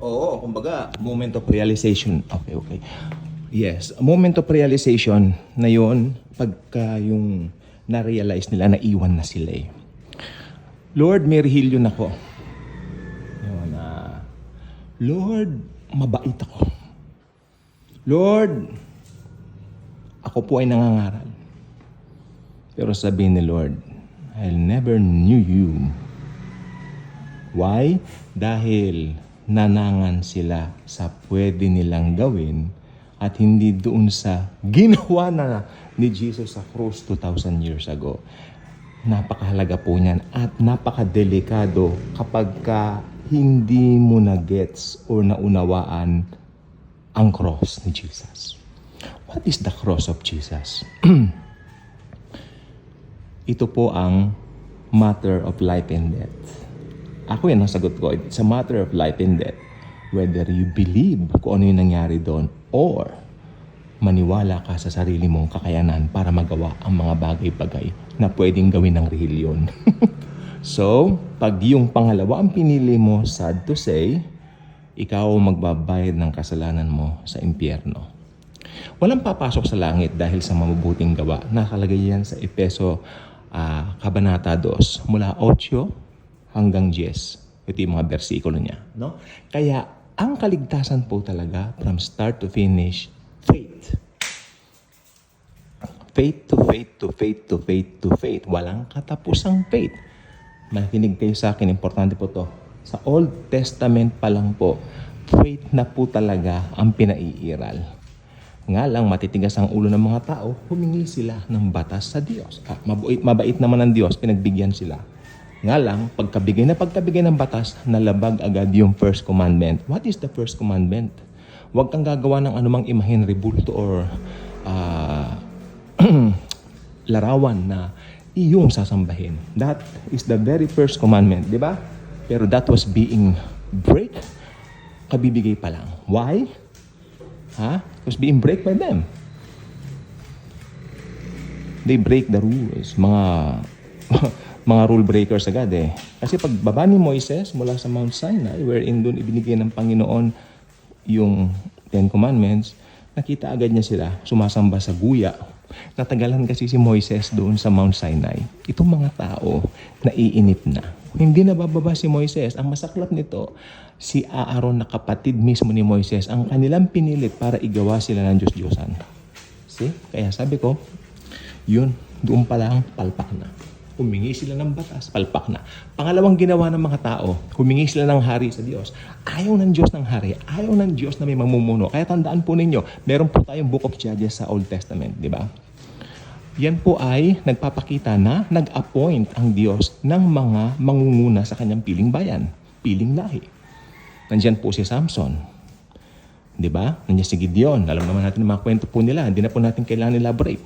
oo, kumbaga, moment of realization. Okay, okay. Yes, moment of realization na yon pagka yung na-realize nila na iwan na sila eh. Lord, may rehilyon ako. Yun, ah, Lord, mabait ako. Lord, ako po ay nangangaral. Pero sabihin ni Lord, I never knew you. Why? Dahil nanangan sila sa pwede nilang gawin at hindi doon sa ginawa na ni Jesus sa cross 2,000 years ago. Napakahalaga po niyan at napakadelikado kapag ka hindi mo na gets or naunawaan ang cross ni Jesus. What is the cross of Jesus? Ito po ang matter of life and death. Ako yan ang sagot ko. It's a matter of life and death. Whether you believe kung ano yung nangyari doon or maniwala ka sa sarili mong kakayanan para magawa ang mga bagay-bagay na pwedeng gawin ng reliyon. so, pag yung pangalawa ang pinili mo, sad to say, ikaw ang magbabayad ng kasalanan mo sa impyerno. Walang papasok sa langit dahil sa mabubuting gawa. Nakalagay yan sa Epeso ah, Kabanata 2, mula 8 hanggang 10. Ito yung mga versikulo niya. No? Kaya, ang kaligtasan po talaga from start to finish, faith. Faith to faith to faith to faith to faith. Walang katapusang faith. Makinig kayo sa akin, importante po to. Sa Old Testament pa lang po, faith na po talaga ang pinaiiral. Nga lang, matitigas ang ulo ng mga tao, humingi sila ng batas sa Diyos. Ah, mabait, mabait naman ng Diyos, pinagbigyan sila. Nga lang, pagkabigay na pagkabigay ng batas, nalabag agad yung first commandment. What is the first commandment? Huwag kang gagawa ng anumang imahen, rebulto, or ah, larawan na iyong sasambahin. That is the very first commandment, di ba? Pero that was being break, kabibigay pa lang. Why? Ha? It was being break by them. They break the rules. Mga mga rule breakers agad eh. Kasi pag baba ni Moises mula sa Mount Sinai, wherein doon ibinigay ng Panginoon yung Ten Commandments, nakita agad niya sila sumasamba sa guya. Natagalan kasi si Moises doon sa Mount Sinai. Itong mga tao, naiinip na. Hindi na bababa si Moises. Ang masaklap nito, si Aaron na kapatid mismo ni Moises, ang kanilang pinilit para igawa sila ng Diyos-Diyosan. See? Kaya sabi ko, yun, doon pa lang, palpak na. Humingi sila ng batas, palpak na. Pangalawang ginawa ng mga tao, humingi sila ng hari sa Diyos. Ayaw ng Diyos ng hari, ayaw ng Diyos na may mamumuno. Kaya tandaan po ninyo, meron po tayong Book of Judges sa Old Testament, di ba? Yan po ay nagpapakita na nag-appoint ang Diyos ng mga mangunguna sa kanyang piling bayan, piling lahi. Nandiyan po si Samson. Di ba? Nandiyan si Gideon. Alam naman natin ang mga kwento po nila. Hindi na po natin kailangan elaborate.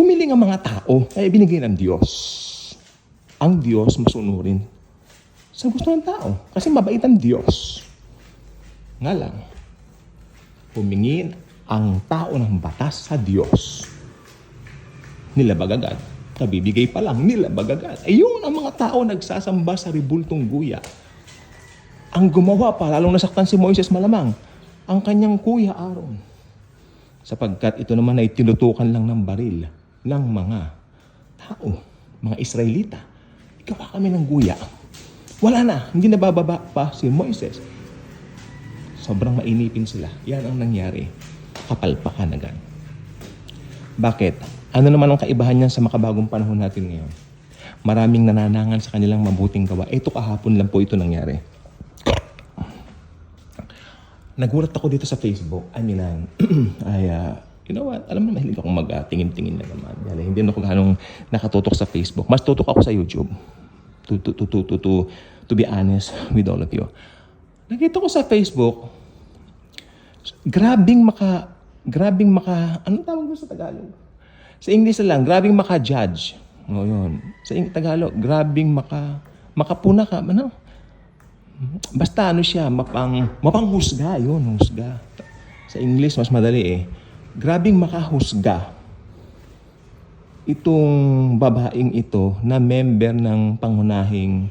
Humiling ang mga tao, ay binigay ng Diyos. Ang Diyos masunurin sa gusto ng tao. Kasi mabait ang Diyos. Nga lang, humingin ang tao ng batas sa Diyos. Nilabag agad. Kabibigay pa lang, nilabag agad. Ayun ang mga tao nagsasamba sa ribultong guya. Ang gumawa pa, lalong nasaktan si Moises malamang, ang kanyang kuya Aaron. Sapagkat ito naman ay tinutukan lang ng baril ng mga tao, mga Israelita. Ikawa kami ng guya. Wala na, hindi na bababa pa si Moises. Sobrang mainipin sila. Yan ang nangyari. Kapalpakan agad. Bakit? Ano naman ang kaibahan niyan sa makabagong panahon natin ngayon? Maraming nananangan sa kanilang mabuting gawa. Ito kahapon lang po ito nangyari. Nagulat ako dito sa Facebook. I mean, ay, ah, you know what? Alam mo, mahilig akong mag-tingin-tingin na naman. Dahil hindi ako ganong nakatutok sa Facebook. Mas tutok ako sa YouTube. To, to, to, to, to, to, to be honest with all of you. Nakita ko sa Facebook, grabing maka, grabing maka, anong tawag mo sa Tagalog? Sa English na lang, grabing maka-judge. O yun. Sa Tagalog, grabing maka, makapuna ka, ano? Basta ano siya, mapang, mapanghusga, yun, husga. Sa English, mas madali eh. Grabing makahusga itong babaeng ito na member ng pangunahing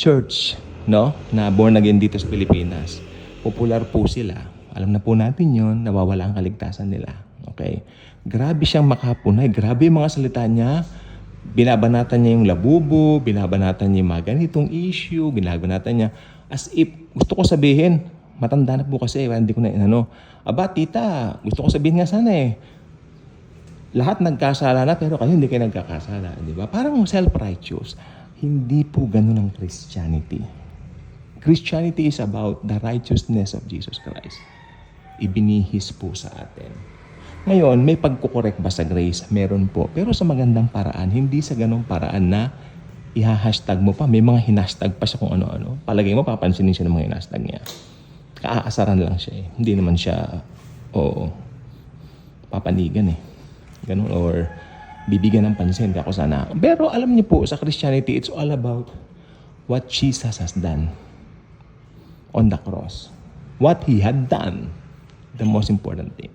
church no, na born again dito sa Pilipinas. Popular po sila. Alam na po natin yon nawawala ang kaligtasan nila. Okay? Grabe siyang makapunay. Grabe yung mga salita niya. Binabanatan niya yung labubo, binabanatan niya yung mga ganitong issue, binabanatan niya as if, gusto ko sabihin, matanda na po kasi, hindi ko na inano. Aba, tita, gusto ko sabihin nga sana eh, lahat nagkasala na pero kayo hindi kayo nagkakasala, di ba? Parang self-righteous. Hindi po ganun ang Christianity. Christianity is about the righteousness of Jesus Christ. Ibinihis po sa atin. Ngayon, may pagkukorek ba sa grace? Meron po. Pero sa magandang paraan, hindi sa ganong paraan na iha-hashtag mo pa. May mga hinashtag pa siya kung ano-ano. Palagay mo, papansinin siya ng mga hinashtag niya. Kaaasaran lang siya eh. Hindi naman siya, oo, papanigan eh. Ganun, or bibigyan ng pansin ako sana. Pero alam niyo po, sa Christianity, it's all about what Jesus has done on the cross. What He had done. The most important thing.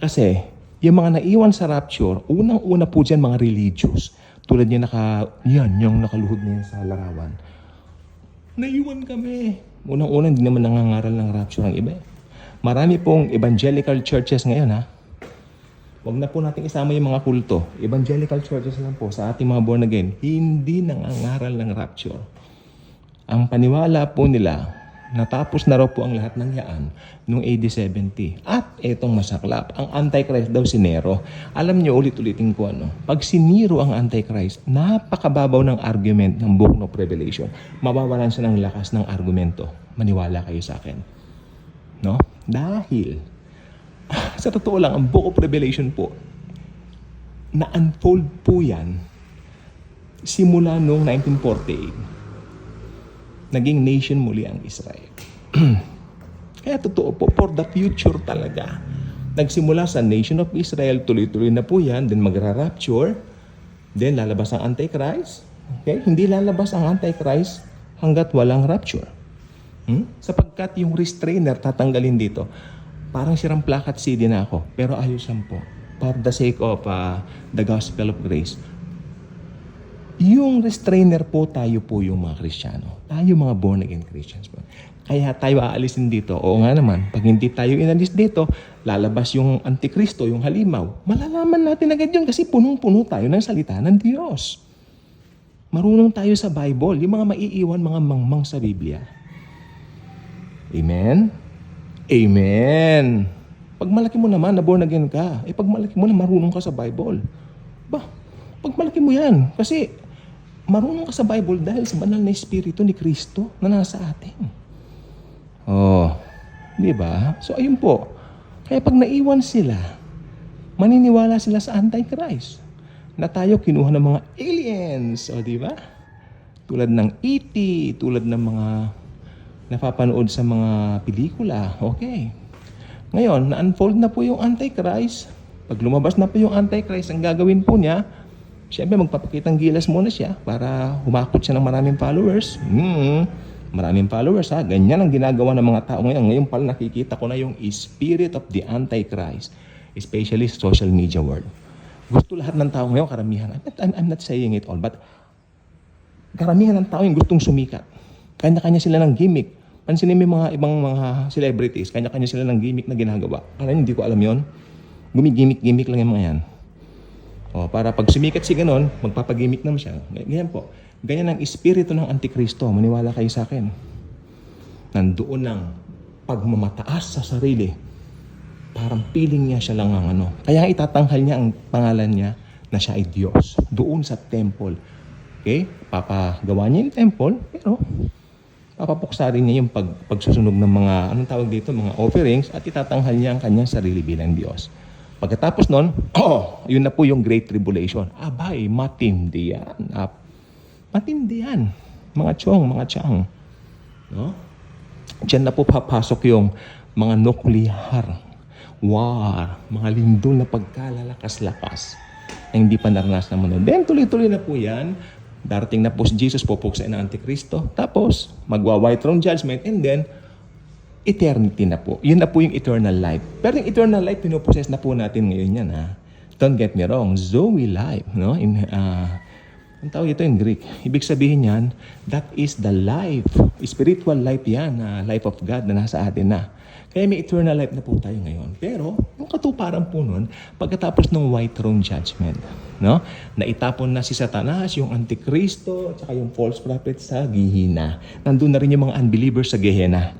Kasi, yung mga naiwan sa rapture, unang-una po dyan mga religious. Tulad niya naka, yan, yung nakaluhod na yan sa larawan. Naiwan kami. Unang-una, hindi naman nangangaral ng rapture ang iba. eh. Marami pong evangelical churches ngayon, ha? Huwag na po natin isama yung mga kulto. Evangelical churches lang po sa ating mga born again. Hindi nangangaral ng rapture. Ang paniwala po nila, natapos na raw po ang lahat ng yaan noong AD 70. At etong masaklap, ang Antichrist daw si Nero. Alam niyo, ulit-ulitin ko ano, pag si Nero ang Antichrist, napakababaw ng argument ng Book of Revelation. Mabawalan siya ng lakas ng argumento. Maniwala kayo sa akin. No? Dahil, sa totoo lang, ang Book of Revelation po, na-unfold po yan simula noong 1948 naging nation muli ang Israel. Kaya totoo po, for the future talaga. Nagsimula sa nation of Israel, tuloy-tuloy na po yan, then magra-rapture, then lalabas ang Antichrist. Okay? Hindi lalabas ang Antichrist hanggat walang rapture. Hmm? Sapagkat yung restrainer tatanggalin dito, parang sirang plakat CD na ako, pero ayos yan po. For the sake of uh, the gospel of grace, yung restrainer po, tayo po yung mga Kristiyano. Tayo mga born again Christians po. Kaya tayo aalisin dito. Oo nga naman, pag hindi tayo inalis dito, lalabas yung antikristo, yung halimaw. Malalaman natin agad yun kasi punong-puno tayo ng salita ng Diyos. Marunong tayo sa Bible. Yung mga maiiwan, mga mangmang sa Biblia. Amen? Amen. Pag malaki mo naman, na born again ka, eh pag malaki mo na marunong ka sa Bible. Ba, pag malaki mo yan, kasi marunong ka sa Bible dahil sa banal na Espiritu ni Kristo na nasa atin. Oh, di ba? So ayun po. Kaya pag naiwan sila, maniniwala sila sa Antichrist na tayo kinuha ng mga aliens, o di ba? Tulad ng E.T., tulad ng mga napapanood sa mga pelikula. Okay. Ngayon, na-unfold na po yung Antichrist. Pag lumabas na po yung Antichrist, ang gagawin po niya, Siyempre, magpapakitang gilas muna siya para humakot siya ng maraming followers. Hmm, maraming followers ha. Ganyan ang ginagawa ng mga tao ngayon. Ngayon pala nakikita ko na yung spirit of the Antichrist. Especially social media world. Gusto lahat ng tao ngayon, karamihan. I'm not, I'm, not saying it all, but karamihan ng tao yung gustong sumikat. Kanya-kanya sila ng gimmick. Pansinin mo mga ibang mga celebrities, kanya-kanya sila ng gimmick na ginagawa. Karamihan hindi ko alam yon. Gumigimik-gimmick lang yung mga yan. O, para pag sumikat si ganon, magpapagimik naman siya. Ganyan po. Ganyan ang espiritu ng Antikristo. Maniwala kayo sa akin. Nandoon ang pagmamataas sa sarili. Parang piling niya siya lang ang ano. Kaya itatanghal niya ang pangalan niya na siya ay Diyos. Doon sa temple. Okay? Papagawa niya yung temple, pero papapuksarin niya yung pag, pagsusunog ng mga, anong tawag dito, mga offerings at itatanghal niya ang kanyang sarili bilang Diyos. Pagkatapos nun, oh, yun na po yung Great Tribulation. Abay, matindi yan. Ah, matindi yan. Mga chong, mga chang. No? Diyan na po papasok yung mga nuclear war, mga lindol na pagkalalakas-lakas na hindi pa naranasan ng mundo. Then tuloy-tuloy na po yan. Darating na po si Jesus, pupuksain ng Antikristo. Tapos, magwa-white throne judgment and then eternity na po. Yun na po yung eternal life. Pero yung eternal life, pinuprocess na po natin ngayon yan. Ha? Don't get me wrong. Zoe life. No? In, uh, Ang tawag ito in Greek. Ibig sabihin yan, that is the life. Spiritual life yan, na life of God na nasa atin na. Kaya may eternal life na po tayo ngayon. Pero, yung katuparan po nun, pagkatapos ng white throne judgment, no? na itapon na si Satanas, yung Antikristo, at saka yung false prophet sa Gihina. Nandun na rin yung mga unbelievers sa Gehenna.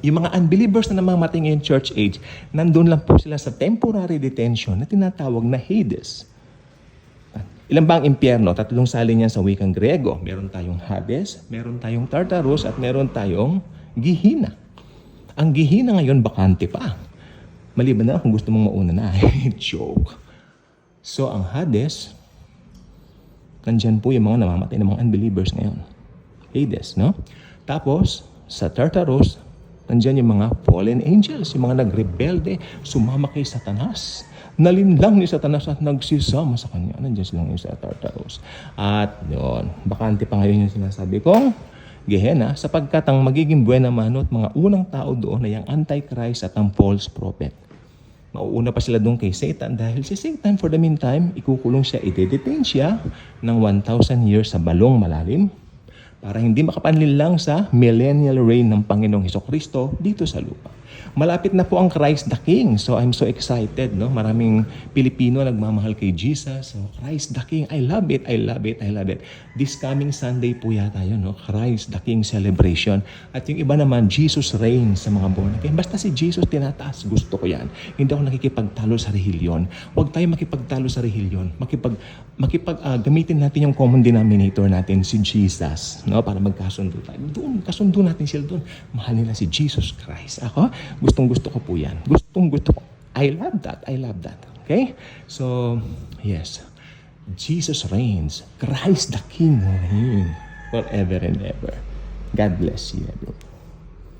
Yung mga unbelievers na namamatay ngayon church age, nandun lang po sila sa temporary detention na tinatawag na Hades. Ilan ba ang impyerno? Tatlong salin yan sa wikang Grego. Meron tayong Hades, meron tayong Tartarus, at meron tayong Gihina. Ang Gihina ngayon bakante pa. Maliban na kung gusto mong mauna na. Joke. So ang Hades, nandyan po yung mga namamatay ng mga unbelievers ngayon. Hades, no? Tapos, sa Tartarus, nandyan yung mga fallen angels, yung mga nagrebelde, sumama kay Satanas. Nalinlang ni Satanas at nagsisama sa kanya. Nandiyan silang yung sa Tartarus. At yun, bakante pa ngayon yung sinasabi kong Gehenna sapagkat ang magiging buena mano at mga unang tao doon ay ang Antichrist at ang false prophet. Mauuna pa sila doon kay Satan dahil si Satan for the meantime, ikukulong siya, ide-detain siya ng 1,000 years sa balong malalim para hindi makapanlil lang sa millennial reign ng Panginoong Heso Kristo dito sa lupa. Malapit na po ang Christ the King. So I'm so excited, no? Maraming Pilipino nagmamahal kay Jesus. So Christ the King, I love it, I love it, I love it. This coming Sunday po yata yun, no? Christ the King celebration. At yung iba naman, Jesus reigns sa mga born again. Basta si Jesus tinataas, gusto ko yan. Hindi ako nakikipagtalo sa rehilyon. Huwag tayo makipagtalo sa rehilyon. Makipag, makipag, ah, gamitin natin yung common denominator natin, si Jesus, no? Para magkasundo tayo. Doon, kasundo natin sila doon. Mahal nila si Jesus Christ. Ako, gustong gusto ko po yan. Gustong gusto ko. I love that. I love that. Okay? So, yes. Jesus reigns. Christ the King will reign forever and ever. God bless you, everyone.